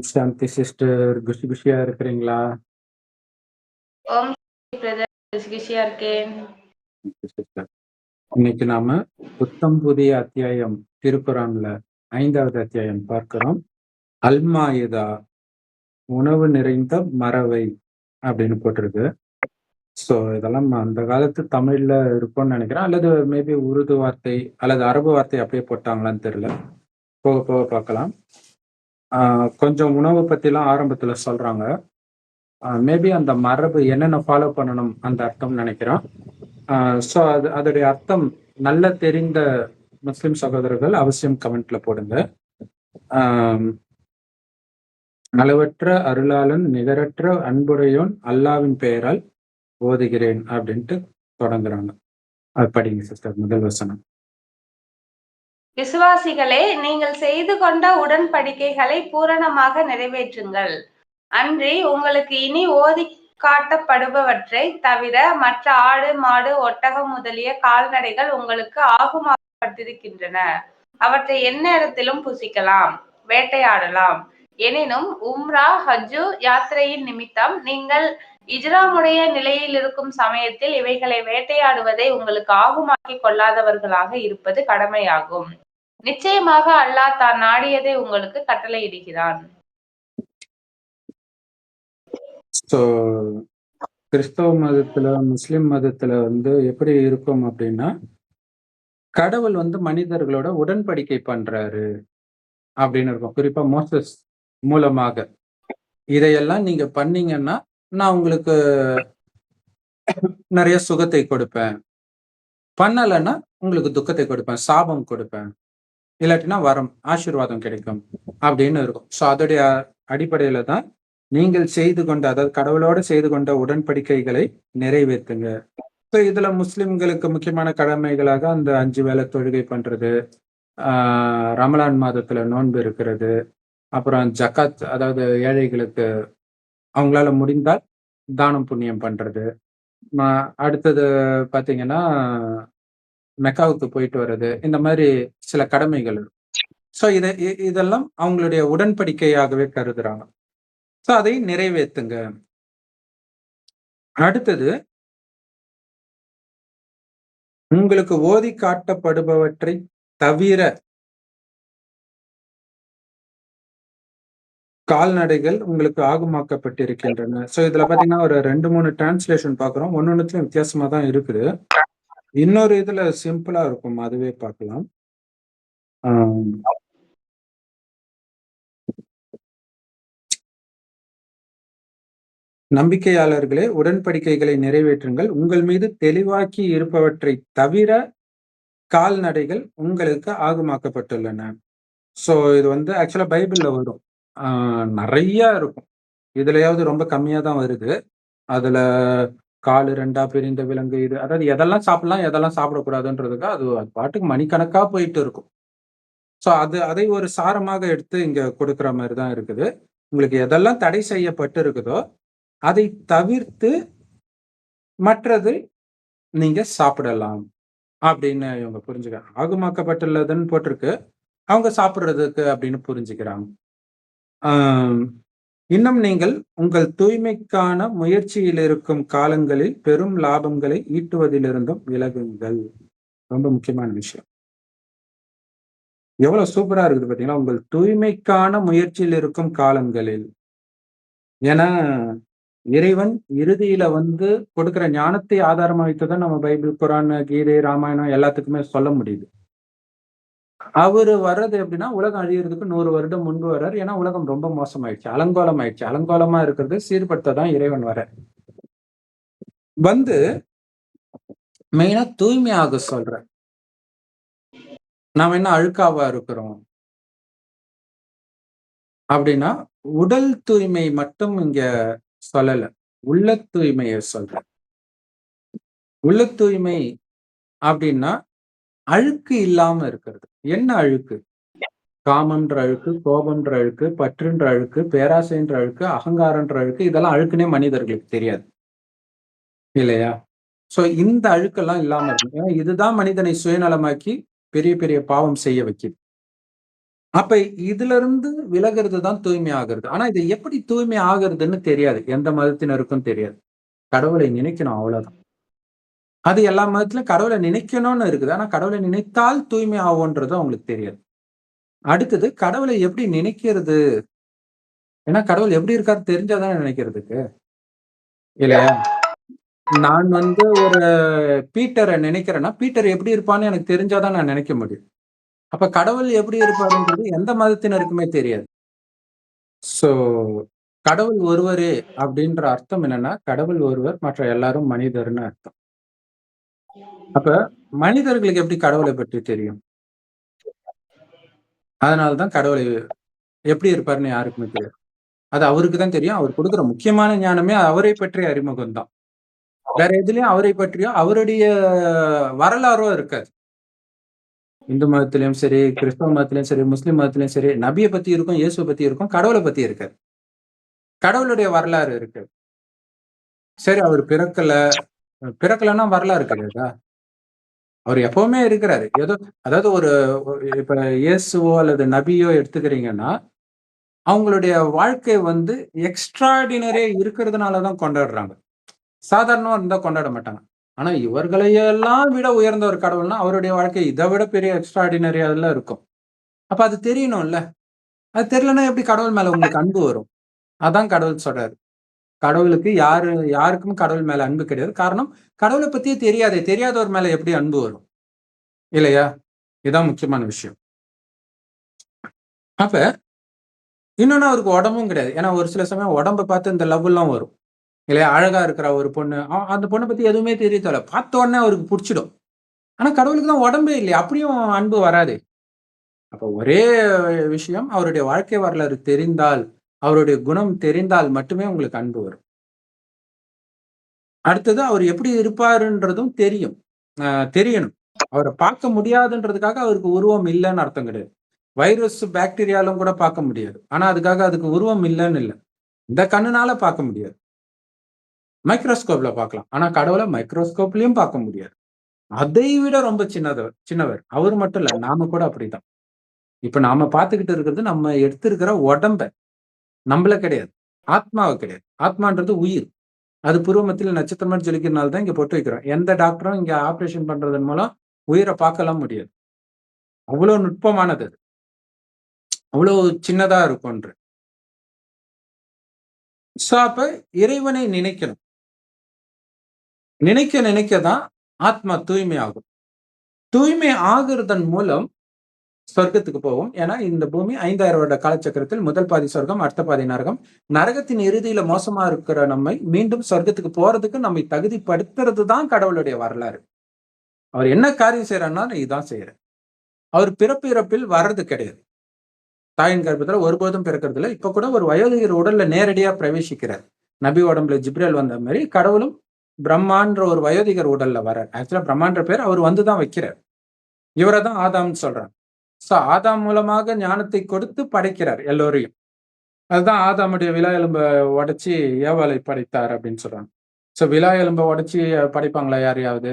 ஓம் சாந்தி sister. குஷி குஷியா இருக்கிறீங்களா? ஓம் brother குஷியா இருக்கேன். Okay sister. இன்னைக்கு நாம புத்தம் புதிய அத்தியாயம் திருக்குறான்ல 5வது அத்தியாயம் பார்க்கிறோம். அல்மாயிதா உணவு நிறைந்த மறவை அப்படின்னு போட்டிருக்கு. ஸோ இதெல்லாம் அந்த காலத்து தமிழ்ல இருக்கும்னு நினைக்கிறேன். அல்லது மேபி உருது வார்த்தை அல்லது அரபு வார்த்தை அப்படியே போட்டாங்களான்னு தெரியல. போக போக பார்க்கலாம். கொஞ்சம் உணவை பற்றிலாம் ஆரம்பத்தில் சொல்றாங்க. மேபி அந்த மரபு என்னென்ன ஃபாலோ பண்ணணும் அந்த அர்த்தம் நினைக்கிறேன். ஸோ அது அதோடைய அர்த்தம் நல்ல தெரிந்த முஸ்லிம் சகோதரர்கள் அவசியம் கமெண்ட்ல போடுங்க. ஆம், அளவற்ற அருளாளன் நிகரற்ற அன்புடையோன் அல்லாவின் பெயரால் ஓதுகிறேன் அப்படின்ட்டு தொடங்குறாங்க. அது படிங்க சிஸ்டர் முதல் வசனம். விசுவாசிகளே நீங்கள் செய்து கொண்ட உடன்படிக்கைகளை பூரணமாக நிறைவேற்றுங்கள். அன்றி உங்களுக்கு இனி ஓதி காட்டப்படுபவற்றை தவிர மற்ற ஆடு மாடு ஒட்டகம் முதலிய கால்நடைகள் உங்களுக்கு ஆகுமாக்கப்பட்டிருக்கின்றன. அவற்றை எந்நேரத்திலும் புசிக்கலாம் வேட்டையாடலாம். எனினும் உம்ரா ஹஜ்ஜு யாத்திரையின் நிமித்தம் நீங்கள் இஜ்ராமுடைய நிலையில் இருக்கும் சமயத்தில் இவைகளை வேட்டையாடுவதை உங்களுக்கு ஆகுமாக்கிக் கொள்ளாதவர்களாக இருப்பது கடமையாகும். நிச்சயமாக அல்லாஹ் தான் நாடியதை உங்களுக்கு கட்டளையிடுகிறான். ஸோ கிறிஸ்தவ மதத்துல முஸ்லிம் மதத்துல வந்து எப்படி இருக்கும் அப்படின்னா கடவுள் வந்து மனிதர்களோட உடன்படிக்கை பண்றாரு அப்படின்னு இருக்கும். குறிப்பா மோசஸ் மூலமாக. இதையெல்லாம் நீங்க பண்ணீங்கன்னா நான் உங்களுக்கு நிறைய சுகத்தை கொடுப்பேன். பண்ணலைன்னா உங்களுக்கு துக்கத்தை கொடுப்பேன் சாபம் கொடுப்பேன். இல்லாட்டினா வரம் ஆசீர்வாதம் கிடைக்கும் அப்படின்னு இருக்கும். ஸோ அதோடைய அடிப்படையில தான் நீங்கள் செய்து கொண்ட அதாவது கடவுளோட செய்து கொண்ட உடன்படிக்கைகளை நிறைவேற்றுங்க. ஸோ இதுல முஸ்லிம்களுக்கு முக்கியமான கடமைகளாக அந்த அஞ்சு வேலை தொழுகை பண்றது ஆஹ் ரமலான் மாதத்துல நோன்பு இருக்கிறது அப்புறம் ஜக்காத் அதாவது ஏழைகளுக்கு அவங்களால முடிந்தால் தானம் புண்ணியம் பண்றது. அடுத்தது பாத்தீங்கன்னா மெக்காவுக்கு போயிட்டு வர்றது இந்த மாதிரி சில கடமைகள். ஸோ இதை இதெல்லாம் அவங்களுடைய உடன்படிக்கையாகவே கருதுறாங்க. ஸோ அதை நிறைவேற்றுங்க அடுத்தது உங்களுக்கு ஓதி காட்டப்படுபவற்றை தவிர கால்நடைகள் உங்களுக்கு ஆகுமாக்கப்பட்டிருக்கின்றன. ஸோ இதுல பாத்தீங்கன்னா ஒரு ரெண்டு மூணு டிரான்ஸ்லேஷன் பார்க்குறோம். ஒன்னொன்னுத்துலயும் வித்தியாசமா தான் இருக்குது. இன்னொரு இதுல சிம்பிளா இருக்கும். அதுவே பார்க்கலாம். நம்பிக்கையாளர்களே உடன்படிக்கைகளை நிறைவேற்றுங்கள். உங்கள் மீது தெளிவாக்கி இருப்பவற்றை தவிர கால்நடைகள் உங்களுக்கு ஆகுமாக்கப்பட்டுள்ளன. ஸோ இது வந்து ஆக்சுவலா பைபிள்ல வரும். ஆஹ் நிறைய இருக்கும். இதுலயாவது ரொம்ப கம்மியா தான் வருது. அதுல காலு ரெண்டா பிரிந்த விலங்கு இது அதாவது எதெல்லாம் சாப்பிடலாம் எதெல்லாம் சாப்பிடக்கூடாதுன்றதுக்கு அது அது பாட்டுக்கு மணிக்கணக்கா போயிட்டு இருக்கும். ஸோ அது அதை ஒரு சாரமாக எடுத்து இங்க கொடுக்குற மாதிரி தான் இருக்குது. உங்களுக்கு எதெல்லாம் தடை செய்யப்பட்டு இருக்குதோ அதை தவிர்த்து மற்றது நீங்க சாப்பிடலாம் அப்படின்னு இவங்க புரிஞ்சுக்கிறாங்க ஆகுமாக்கப்பட்டுள்ளதுன்னு போட்டிருக்கு. அவங்க சாப்பிட்றதுக்கு அப்படின்னு புரிஞ்சுக்கிறாங்க. இன்னும் நீங்கள் உங்கள் தூய்மைக்கான முயற்சியில் இருக்கும் காலங்களில் பெரும் லாபங்களை ஈட்டுவதிலிருந்தும் விலகுங்கள். ரொம்ப முக்கியமான விஷயம். எவ்வளவு சூப்பரா இருக்குது பாத்தீங்களா? உங்கள் தூய்மைக்கான முயற்சியில் இருக்கும் காலங்களில். ஏன்னா இறைவன் இறுதியில வந்து கொடுக்கிற ஞானத்தை ஆதாரமா வைத்துதான் நம்ம பைபிள் குரான் கீதை ராமாயணம் எல்லாத்துக்குமே சொல்ல முடியுது. அவரு வர்றது எப்படின்னா உலகம் அழியறதுக்கு நூறு வருடம் முன்பு வர்றாரு. ஏன்னா உலகம் ரொம்ப மோசமாயிடுச்சு. அலங்கோலம் ஆயிடுச்சு அலங்கோலமா இருக்கிறது சீர்படுத்த தான் இறைவன் வர வந்து மெயினா தூய்மையாக சொல்ற நாம என்ன அழுக்காவா இருக்கிறோம்? அப்படின்னா உடல் தூய்மை மட்டும் இங்க சொல்லல. உள்ள தூய்மையை சொல்ற உள்ள தூய்மை அப்படின்னா அழுக்கு இல்லாம இருக்கிறது. என்ன அழுக்கு காமன்ற அழுக்கு கோபம்ன்ற அழுக்கு பற்றுன்ற அழுக்கு பேராசைன்ற அழுக்கு அகங்காரன்ற அழுக்கு இதெல்லாம் அழுக்குனே மனிதர்களுக்கு தெரியாது இல்லையா சோ இந்த அழுக்கெல்லாம் இல்லாம இருக்கும் ஏன்னா இதுதான் மனிதனை சுயநலமாக்கி பெரிய பெரிய பாவம் செய்ய வைக்குது அப்ப இதுல இருந்து விலகிறது தான் தூய்மை ஆகிறது. ஆனா இது எப்படி தூய்மை ஆகுறதுன்னு தெரியாது. எந்த மதத்தினருக்கும் தெரியாது. கடவுளை நினைக்கணும் அவ்வளவுதான். அது எல்லா மதத்திலும் கடவுளை நினைக்கணும்னு இருக்குது. ஆனா கடவுளை நினைத்தால் தூய்மை ஆகும்ன்றது அவங்களுக்கு தெரியாது. அடுத்தது கடவுளை எப்படி நினைக்கிறது? ஏன்னா கடவுள் எப்படி இருக்காரு தெரிஞ்சாதானே நினைக்கிறதுக்கு. இல்லையா? நான் வந்து ஒரு பீட்டரை நினைக்கிறேன்னா, பீட்டர் எப்படி இருப்பான்னு எனக்கு தெரிஞ்சாதான் நான் நினைக்க முடியும். அப்ப கடவுள் எப்படி இருப்பாருன்றது எந்த மதத்தினருக்குமே தெரியாது. ஸோ கடவுள் ஒருவரே அப்படின்ற அர்த்தம் என்னன்னா, கடவுள் ஒருவர் மற்ற எல்லாரும் மனிதர்னு அர்த்தம். அப்ப மனிதர்களுக்கு எப்படி கடவுளை பற்றி தெரியும்? அதனாலதான் கடவுளை எப்படி இருப்பாருன்னு யாருக்குமே தெரியாது. அது அவருக்கு தான் தெரியும். அவர் கொடுக்குற முக்கியமான ஞானமே அவரை பற்றிய அறிமுகம் தான். வேற எதுலயும் அவரை பற்றியோ, அவருடைய வரலாறோ இருக்காது. இந்து மதத்திலையும் சரி, கிறிஸ்தவ மதத்திலையும் சரி, முஸ்லீம் மதத்திலையும் சரி, நபிய பத்தி இருக்கும், இயேசுவை பத்தி இருக்கும், கடவுளை பத்தி இருக்காது. கடவுளுடைய வரலாறு இருக்கு. சரி அவர் பிறக்கல, பிறக்கலன்னா வரலாறு கிடையாதா? அவர் எப்பவுமே இருக்கிறாரு. ஏதோ அதாவது ஒரு இப்ப இயேசுவோ அல்லது நபியோ எடுத்துக்கிறீங்கன்னா, அவங்களுடைய வாழ்க்கை வந்து எக்ஸ்ட்ராடினரியா இருக்கிறதுனாலதான் கொண்டாடுறாங்க. சாதாரணமா இருந்தா கொண்டாட மாட்டாங்க. ஆனா இவர்களையெல்லாம் விட உயர்ந்த ஒரு கடவுள்னா, அவருடைய வாழ்க்கை இதை விட பெரிய எக்ஸ்ட்ராடினரியால இருக்கும். அப்ப அது தெரியணும்ல. அது தெரியலன்னா எப்படி கடவுள் மேல உங்களுக்கு அன்பு வரும்? அதான் கடவுள் சொல்றாரு. கடவுளுக்கு யாரு யாருக்கும் கடவுள் மேல அன்பு கிடையாது. காரணம் கடவுளை பத்தியே தெரியாதே. தெரியாதவர் மேல எப்படி அன்பு வரும்? இல்லையா? இதுதான் முக்கியமான விஷயம். அப்ப இன்னொன்னு அவருக்கு உடம்பும் கிடையாது. ஏன்னா ஒரு சில சமயம் உடம்ப பார்த்து இந்த லவ் எல்லாம் வரும். இல்லையா? அழகா இருக்கிற ஒரு பொண்ணு. அந்த பொண்ணை பத்தி எதுவுமே தெரிய தேவையில்ல. பார்த்த உடனே அவருக்கு பிடிச்சிடும் ஆனா கடவுளுக்கு தான் உடம்பே இல்லையா அப்படியும் அன்பு வராது அப்ப ஒரே விஷயம் அவருடைய வாழ்க்கை வரலாறு தெரிந்தால், அவருடைய குணம் தெரிந்தால் மட்டுமே உங்களுக்கு அன்பு வரும். அடுத்தது அவர் எப்படி இருப்பாருன்றதும் தெரியும். தெரியணும். அவரை பார்க்க முடியாதுன்றதுக்காக அவருக்கு உருவம் இல்லைன்னு அர்த்தம் கிடையாது. வைரஸ், பாக்டீரியாலும் கூட பார்க்க முடியாது. ஆனா அதுக்காக அதுக்கு உருவம் இல்லைன்னு இல்லை இந்த கண்ணுனால பார்க்க முடியாது. மைக்ரோஸ்கோப்ல பார்க்கலாம். ஆனா கடவுளை மைக்ரோஸ்கோப்லயும் பார்க்க முடியாது. அதை விட ரொம்ப சின்னதவர் சின்னவர். அவர் மட்டும் இல்ல. நாம கூட அப்படிதான் இப்ப நாம பார்த்துக்கிட்டு இருக்கிறது நம்ம எடுத்திருக்கிற உடம்ப. நம்மள கிடையாது. ஆத்மாவ கிடையாது. ஆத்மான்றது உயிர். அது புருவமத்தில் நட்சத்திரமா நட்சத்திரம் ஜொலிக்கிறனால தான் இங்க பொட்டு வைக்கிறோம். எந்த டாக்டரும் இங்க ஆப்ரேஷன் பண்றதன் மூலம் உயிர பார்க்கலாம் முடியாது. அவ்வளோ நுட்பமானது அது. அவ்வளோ சின்னதா இருக்கும்ன்ற ஸோ அப்ப இறைவனை நினைக்கணும். நினைக்க நினைக்க தான் ஆத்மா தூய்மை ஆகும் தூய்மை ஆகுறதன் மூலம் சொர்க்கத்துக்கு போவோம். ஏன்னா இந்த பூமி 5000 வருட காலச்சக்கரத்தில் முதல் பாதி சொர்க்கம், அடுத்த பாதி நரகம். நரகத்தின் இறுதியில மோசமா இருக்கிற நம்மை மீண்டும் சொர்க்கத்துக்கு போறதுக்கு நம்மை தகுதிப்படுத்துறது தான் கடவுளுடைய வரலாறு. அவர் என்ன காரியம் செய்யறாருன்னா நான் இதான் அவர் பிறப்பு இறப்பில் வர்றது கிடையாது. தாயின் கர்ப்பத்தில் ஒருபோதும் பிறக்கறதில்ல. இப்ப கூட ஒரு வயோதிகர் உடல்ல நேரடியா பிரவேசிக்கிறார். நபி உடம்புல ஜிப்ரேல் வந்த மாதிரி கடவுளும் பிரம்மான்ற ஒரு வயோதிகர் உடல்ல வர்றார் ஆக்சுவலா பிரம்மான்ற பேர் அவர் வந்து தான் வைக்கிறார். இவரை தான் ஆதாம்னு சொல்றாங்க. ஸோ ஆதாம் மூலமாக ஞானத்தை கொடுத்து படைக்கிறார் எல்லோரையும். அதுதான் ஆதாமுடைய விழா எலும்ப உடைச்சு ஏவாலை படைத்தார் அப்படின்னு சொல்றாங்க. ஸோ விழா எலும்ப உடைச்சு படைப்பாங்களா யாரையாவது?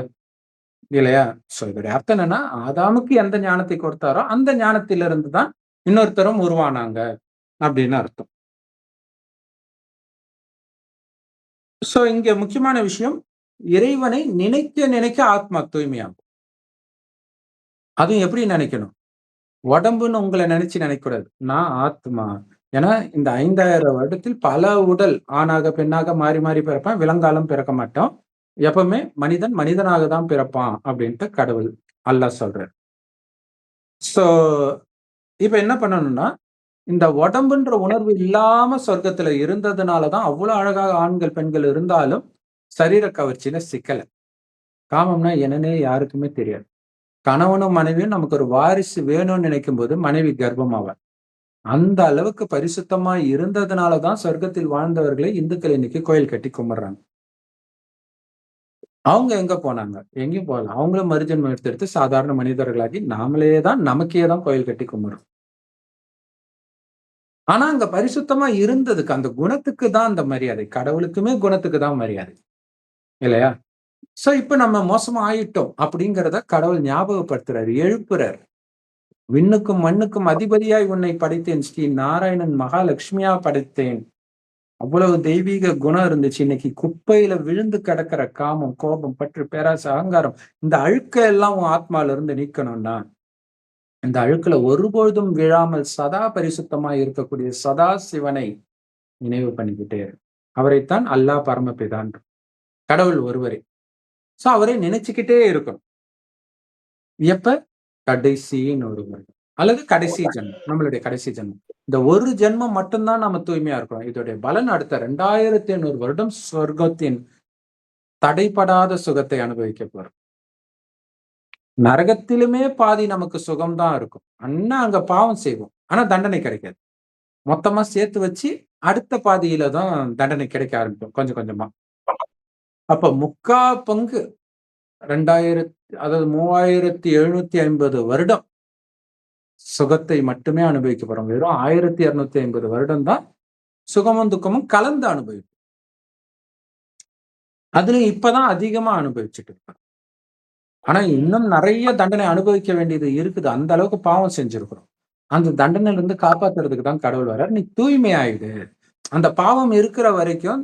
இல்லையா? ஸோ இதோடைய அர்த்தம் என்னன்னா, ஆதாமுக்கு எந்த ஞானத்தை கொடுத்தாரோ, அந்த ஞானத்திலிருந்து தான் இன்னொருத்தரும் உருவானாங்க அப்படின்னு அர்த்தம். ஸோ இங்க முக்கியமான விஷயம், இறைவனை நினைக்க நினைக்க ஆத்மா தூய்மையாகும். அதுவும் எப்படி நினைக்கணும்? உடம்புன்னு உங்களை நினைச்சு நினைக்கக்கூடாது. நான் ஆத்மா. ஏன்னா இந்த 5000 வருடத்தில் பல உடல் ஆணாக, பெண்ணாக மாறி மாறி பிறப்பான். விலங்காலும் பிறக்க மாட்டோம். எப்பவுமே மனிதன் மனிதனாக தான் பிறப்பான் அப்படின்ட்டு கடவுள் அல்லாஹ் சொல்றார். ஸோ இப்ப என்ன பண்ணணும்னா, இந்த உடம்புன்ற உணர்வு இல்லாம சொர்க்கத்துல இருந்ததுனால தான் அவ்வளோ அழகாக ஆண்கள், பெண்கள் இருந்தாலும் சரீர கவர்ச்சியில சிக்கலை காமம்னா என்னன்னே யாருக்குமே தெரியாது. கணவனும் மனைவியும் நமக்கு ஒரு வாரிசு வேணும்னு நினைக்கும் போது மனைவி கர்ப்பமாவார். அந்த அளவுக்கு பரிசுத்தமா இருந்ததுனால தான் சொர்க்கத்தில் வாழ்ந்தவர்களை இந்துக்கள் இன்னைக்கு கோயில் கட்டி கும்பிடுறாங்க. அவங்க எங்க போனாங்க? எங்கேயும் போகல. அவங்களும் மறுஜென்மம் எடுத்து எடுத்து சாதாரண மனிதர்களாகி நாமளே தான் நமக்கே தான் கோயில் கட்டி கும்பிடுறோம். ஆனா அங்க பரிசுத்தமா இருந்ததுக்கு அந்த குணத்துக்கு தான் அந்த மரியாதை. கடவுளுக்குமே குணத்துக்கு தான் மரியாதை. இல்லையா? ஸோ இப்ப நம்ம மோசமா ஆயிட்டோம் அப்படிங்கிறத கடவுள் ஞாபகப்படுத்துறாரு, எழுப்புறாரு. விண்ணுக்கும் மண்ணுக்கும் அதிபதியாய் உன்னை படைத்தேன். ஸ்ரீ நாராயணன் மகாலட்சுமியா படைத்தேன். அவ்வளவு தெய்வீக குணம் இருந்துச்சு. இன்னைக்கு குப்பையில விழுந்து கிடக்கிற காமம் கோபம் பற்று பேராசை அகங்காரம் இந்த அழுக்க எல்லாம் உன் ஆத்மால இருந்து நீக்கணும்னா இந்த அழுக்குல ஒருபொழுதும் விழாமல் சதா பரிசுத்தமா இருக்கக்கூடிய சதா சிவனை நினைவு பண்ணிக்கிட்டே அவரைத்தான் அல்லாஹ் பரமபிதான் கடவுள் ஒருவரே. சோ அவரை நினைச்சுக்கிட்டே இருக்கணும் எப்ப? கடைசின்னு ஒரு வருடம் அல்லது கடைசி ஜென்மம் நம்மளுடைய கடைசி ஜென்மம். இந்த ஒரு ஜென்மம் மட்டும்தான் நம்ம தூய்மையா இருக்கிறோம். இதோடைய பலன் அடுத்த ரெண்டாயிரத்தி ஐநூறு வருடம் சொர்க்கத்தின் தடைப்படாத சுகத்தை அனுபவிக்க போறோம். நரகத்திலுமே பாதி நமக்கு சுகம்தான் இருக்கும். அண்ணா அங்க பாவம் செய்வோம். ஆனா தண்டனை கிடைக்காது. மொத்தமா சேர்த்து வச்சு அடுத்த பாதியில தான் தண்டனை கிடைக்க ஆரம்பிக்கும் கொஞ்சம் கொஞ்சமா. அப்ப முக்கா பங்கு ரெண்டாயிரத்தி அதாவது மூவாயிரத்தி எழுநூத்தி ஐம்பது வருடம் சுகத்தை மட்டுமே அனுபவிக்க போறோம் வெறும் ஆயிரத்தி இரநூத்தி ஐம்பது வருடம் தான் சுகமும் துக்கமும் கலந்து அனுபவிக்கும். அதுல இப்பதான் அதிகமா அனுபவிச்சுட்டு இருக்கோம் ஆனா இன்னும் நிறைய தண்டனை அனுபவிக்க வேண்டியது இருக்குது. அந்த அளவுக்கு பாவம் செஞ்சிருக்கிறோம். அந்த தண்டனையில இருந்து காப்பாத்துறதுக்கு தான் கடவுள் வர்றார். நீ தூய்மை ஆயிடு அந்த பாவம் இருக்கிற வரைக்கும்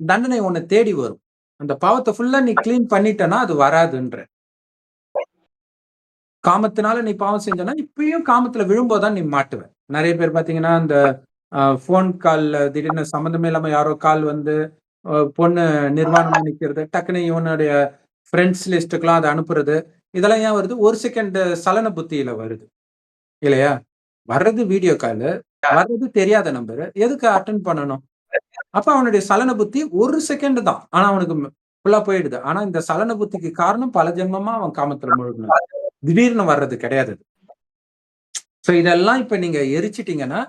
தண்டனை உன்னை தேடி வரும். அந்த பாவத்தை ஃபுல்லா நீ கிளீன் பண்ணிட்டனா அது வராதுன்ற. காமத்தினால நீ பாவம் செஞ்சனா இப்பயும் காமத்துல விழும்போதான் நீ மாட்டுவேன் நிறைய பேர் பாத்தீங்கன்னா அந்த ஃபோன் கால்ல திடீர்னு சம்மந்தமே இல்லாம யாரோ கால் வந்து பொண்ணு நிர்வாணம் நிக்கிறது டக்குன்னு இவனுடைய ஃப்ரெண்ட்ஸ் லிஸ்ட்டுக்கெல்லாம் அதை அனுப்புறது இதெல்லாம் ஏன் வருது? ஒரு செகண்ட் சலன புத்தியில வருது. இல்லையா? வர்றது வீடியோ காலு வர்றது தெரியாத நம்பரு எதுக்கு அட்டன் பண்ணணும்? அப்ப அவனுடைய சலன புத்தி ஒரு செகண்ட் தான். ஆனா அவனுக்கு ஃபுல்லா போயிடுது. ஆனா இந்த சலன புத்திக்கு காரணம் பல ஜென்மமா அவன் காமத்துல முழுகணும் திடீர்னு வர்றது கிடையாது சோ இதெல்லாம் இப்ப நீங்க எரிச்சிட்டீங்கன்னா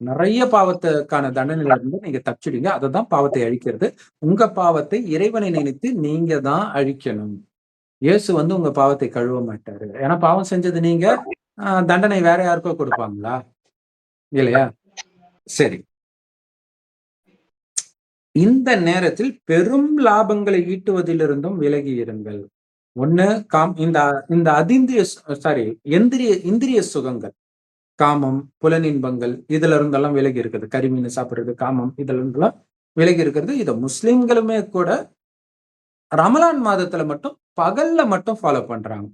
நிறைய பாவத்துக்கான தண்டனையில இருந்து நீங்க தப்பிச்சிடுங்க அதுதான் பாவத்தை அழிக்கிறது. உங்க பாவத்தை இறைவனை நினைத்து நீங்க தான் அழிக்கணும். இயேசு வந்து உங்க பாவத்தை கழுவ மாட்டாரு. ஏன்னா பாவம் செஞ்சது நீங்க. ஆஹ், தண்டனை வேற யாருக்கோ கொடுப்பாங்களா? இல்லையா? சரி. இந்த நேரத்தில் பெரும் லாபங்களை ஈட்டுவதிலிருந்தும் விலகி இருங்கள். ஒண்ணு காம் இந்த இந்த அதிந்திரிய சாரி எந்திரிய இந்திரிய சுகங்கள் காமம் புலனின்பங்கள் இதுல இருந்தெல்லாம் விலகி இருக்குது. கரிமீன் சாப்பிடுறது காமம் இதுல இருந்தெல்லாம் விலகி இருக்கிறது இதை முஸ்லிம்களுமே கூட ரமலான் மாதத்துல மட்டும் பகல்ல மட்டும் ஃபாலோ பண்றாங்க.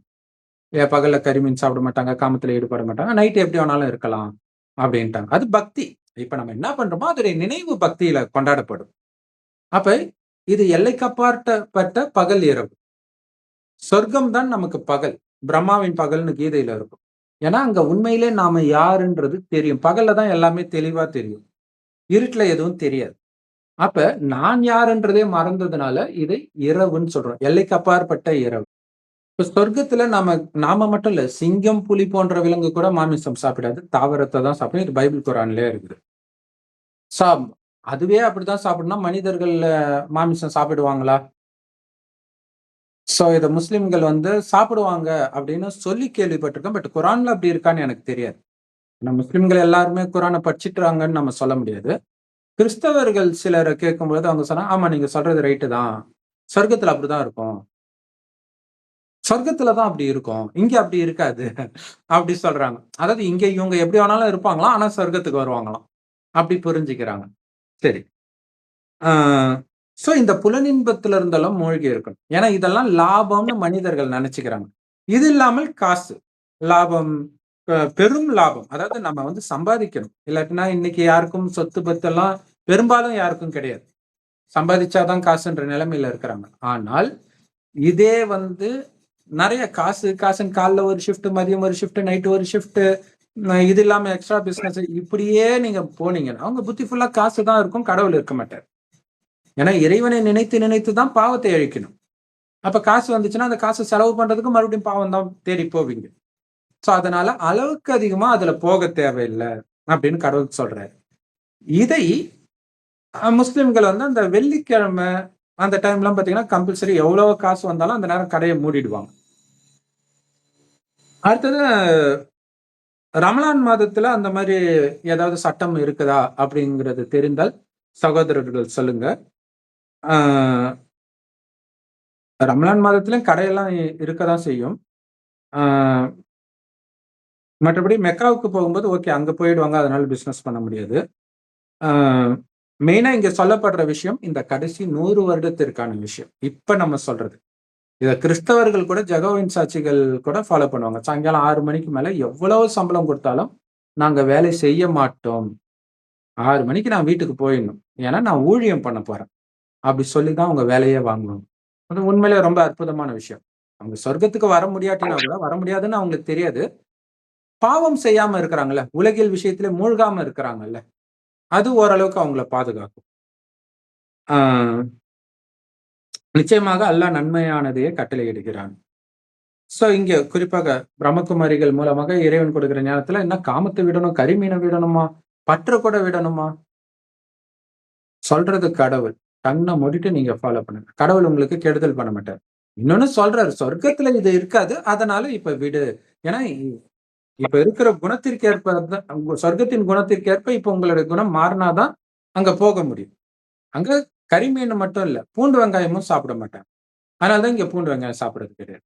ஏன் பகல்ல கரிமீன் சாப்பிட மாட்டாங்க காமத்துல ஈடுபட மாட்டாங்க நைட் எப்படி வேணாலும் இருக்கலாம் அப்படின்ட்டாங்க. அது பக்தி. இப்ப நம்ம என்ன பண்றோமோ அதோடைய நினைவு பக்தியில கொண்டாடப்படும். அப்ப இது எல்லைக்கப்பாற்பட்ட பகல் இரவு. சொர்க்கம் தான் நமக்கு பகல். பிரம்மாவின் பகல்னு கீதையில இருக்கும். ஏன்னா அங்க உண்மையிலே நாம யாருன்றது தெரியும். பகல்ல தான் எல்லாமே தெளிவா தெரியும். இருட்டுல எதுவும் தெரியாது. அப்ப நான் யாருன்றதே மறந்ததுனால இதை இரவுன்னு சொல்றோம். எல்லைக்கு அப்பாற்பட்ட இரவு. இப்ப சொர்க்கத்துல நாம நாம மட்டும் இல்ல சிங்கம் புலி போன்ற விலங்கு கூட மாமிசம் சாப்பிடாது. தாவரத்தை தான் சாப்பிடும் இது பைபிள் குரான்லயே இருக்குது. சா அதுவே அப்படிதான் சாப்பிடணும் மனிதர்கள் மாமிசம் சாப்பிடுவாங்களா? ஸோ இதை முஸ்லிம்கள் வந்து சாப்பிடுவாங்க அப்படின்னு சொல்லி கேள்விப்பட்டிருக்கேன். பட் குரான்ல அப்படி இருக்கான்னு எனக்கு தெரியாது. நம்ம முஸ்லிம்கள் எல்லாருமே குரானை படிச்சிட்டுறாங்கன்னு நம்ம சொல்ல முடியாது. கிறிஸ்தவர்கள் சிலரை கேட்கும்பொழுது அவங்க சொன்னா ஆமா நீங்க சொல்றது ரைட்டு தான். சொர்க்கத்துல அப்படிதான் இருக்கும். சொர்க்கத்துல தான் அப்படி இருக்கும். இங்க அப்படி இருக்காது. அப்படி சொல்றாங்க. அதாவது இங்க இவங்க எப்படி வேணாலும் இருப்பாங்களாம். ஆனா சொர்க்கத்துக்கு வருவாங்களாம். அப்படி புரிஞ்சுக்கிறாங்க. சரி. ஸோ இந்த புலனின்பத்துல இருந்தெல்லாம் மூழ்கி இருக்கணும். ஏன்னா இதெல்லாம் லாபம்னு மனிதர்கள் நினைச்சுக்கிறாங்க. இது இல்லாமல் காசு லாபம் பெரும் லாபம். அதாவது நம்ம வந்து சம்பாதிக்கணும். இல்லாட்டினா இன்னைக்கு யாருக்கும் சொத்து பத்தெல்லாம் பெரும்பாலும் யாருக்கும் கிடையாது. சம்பாதிச்சாதான் காசுன்ற நிலைமையில இருக்கிறாங்க. ஆனால் இதே வந்து நிறைய காசு காசுன்னு காலைல ஒரு ஷிஃப்ட் மதியம் ஒரு ஷிஃப்ட் நைட்டு ஒரு ஷிஃப்ட் இது இல்லாம எக்ஸ்ட்ரா பிசினஸ் இப்படியே நீங்க போனீங்கன்னா அவங்க புத்தி ஃபுல்லா காசு தான் இருக்கும் கடவுள் இருக்க மாட்டார். ஏன்னா இறைவனை நினைத்து நினைத்து தான் பாவத்தை அழிக்கணும். அப்ப காசு வந்துச்சுன்னா அந்த காசு செலவு பண்றதுக்கு மறுபடியும் பாவம் தான் தேடி போவீங்க. சோ அதனால அளவுக்கு அதிகமா அதுல போக தேவையில்லை அப்படின்னு கடவுள் சொல்றாரு. இதை முஸ்லிம்கள் வந்து அந்த வெள்ளிக்கிழமை அந்த டைம்லாம் பாத்தீங்கன்னா கம்பல்சரி எவ்வளவு காசு வந்தாலும் அந்த நேரம் கடையை மூடிடுவாங்க. அடுத்தது ரமலான் மாதத்துல அந்த மாதிரி ஏதாவது சட்டம் இருக்குதா அப்படிங்கிறது தெரிந்தால் சகோதரர்கள் சொல்லுங்க ரமலான் மாதத்துலயும் கடையெல்லாம் இருக்கதான் செய்யும் ஆஹ் மற்றபடி மெக்காவுக்கு போகும்போது ஓகே அங்க போயிடுவாங்க. அதனால பிஸ்னஸ் பண்ண முடியாது. மெயினாக இங்கே சொல்லப்படுற விஷயம் இந்த கடைசி நூறு வருடத்திற்கான விஷயம். இப்போ நம்ம சொல்றது. இதை கிறிஸ்தவர்கள் கூட ஜெகோவின் சாட்சிகள் கூட ஃபாலோ பண்ணுவாங்க. சாயங்காலம் ஆறு மணிக்கு மேலே எவ்வளவு சம்பளம் கொடுத்தாலும் நாங்கள் வேலை செய்ய மாட்டோம். ஆறு மணிக்கு நான் வீட்டுக்கு போயிடணும். ஏன்னா நான் ஊழியம் பண்ண போகிறேன் அப்படி சொல்லி தான் அவங்க வேலையே வாங்குவாங்க. அது உண்மையிலேயே ரொம்ப அற்புதமான விஷயம். அவங்க சொர்க்கத்துக்கு வர முடியாட்டினா கூட வர முடியாதுன்னு அவங்களுக்கு தெரியாது. பாவம் செய்யாம இருக்கிறாங்கல்ல. உலகியல் விஷயத்துல மூழ்காம இருக்கிறாங்கல்ல. அது ஓரளவுக்கு அவங்கள பாதுகாக்கும். நிச்சயமாக அல்லாஹ் நன்மையானதையே கட்டளையிடுகிறான். சோ இங்க குறிப்பாக பிரம்மகுமாரிகள் மூலமாக இறைவன் கொடுக்கிற ஞானத்துல என்ன காமத்தை விடணும், கரிமீனை விடணுமா? பற்ற கூட விடணுமா? சொல்றது கடவுள். கண்ணை மூடிட்டு நீங்க ஃபாலோ பண்ணுங்க. கடவுள் உங்களுக்கு கெடுதல் பண்ண மாட்டார். இன்னொன்னு சொல்றாரு, சொர்க்கத்துல இது இருக்காது. அதனால இப்ப விடு. ஏன்னா இப்ப இருக்கிற குணத்திற்கேற்ப சொர்க்கத்தின் குணத்திற்கேற்ப இப்ப உங்களுடைய குணம் மாறினாதான் அங்க போக முடியும். அங்க கறிமீன் மட்டும் இல்லை பூண்டு வெங்காயமும் சாப்பிட மாட்டாங்க. அதனால தான் இங்க பூண்டு வெங்காயம் சாப்பிடுறது கிடையாது.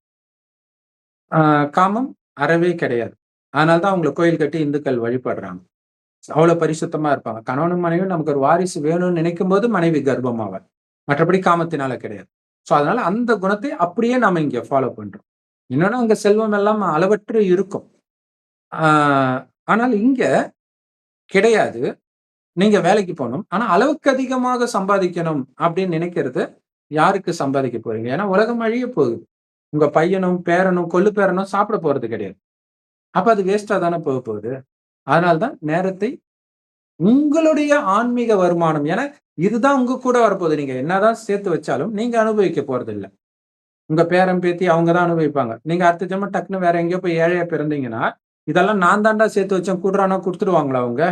காமம் அறவே கிடையாது. அதனால தான் அவங்கள கோயில் கட்டி இந்துக்கள் வழிபடுறாங்க. அவ்வளவு பரிசுத்தமா இருப்பாங்க. கணவனும் மனைவியும் நமக்கு ஒரு வாரிசு வேணும்னு நினைக்கும் போது மனைவி கர்ப்பமாவார் மற்றபடி காமத்தினால கிடையாது. ஸோ அதனால அந்த குணத்தை அப்படியே நாம இங்க ஃபாலோ பண்றோம். இன்னொன்னு அங்க செல்வம் எல்லாம் அளவற்று இருக்கும். ஆனால் இங்க கிடையாது. நீங்க வேலைக்கு போகணும் ஆனா அளவுக்கு அதிகமாக சம்பாதிக்கணும் அப்படின்னு நினைக்கிறது யாருக்கு சம்பாதிக்க போறீங்க? ஏன்னா உலகம் அழிய போகுது. உங்க பையனும், பேரனும், கொள்ளு பேரனும் சாப்பிட போறது கிடையாது. அப்ப அது வேஸ்டா தானே போக போகுது. அதனால தான் நேரத்தை உங்களுடைய ஆன்மீக வருமானம். ஏன்னா இதுதான் உங்க கூட வரப்போகுது. நீங்க என்னதான் சேர்த்து வச்சாலும் நீங்க அனுபவிக்க போறதில்ல. உங்க பேரன், பேத்தி அவங்க தான் அனுபவிப்பாங்க. நீங்க அடுத்த ஜென்மம் டக்குன்னு வேற எங்கேயோ போய் ஏழையா பிறந்தீங்கன்னா, இதெல்லாம் நான் தாண்டா சேர்த்து வச்சேன் கூடுறானா கொடுத்துருவாங்களா அவங்க?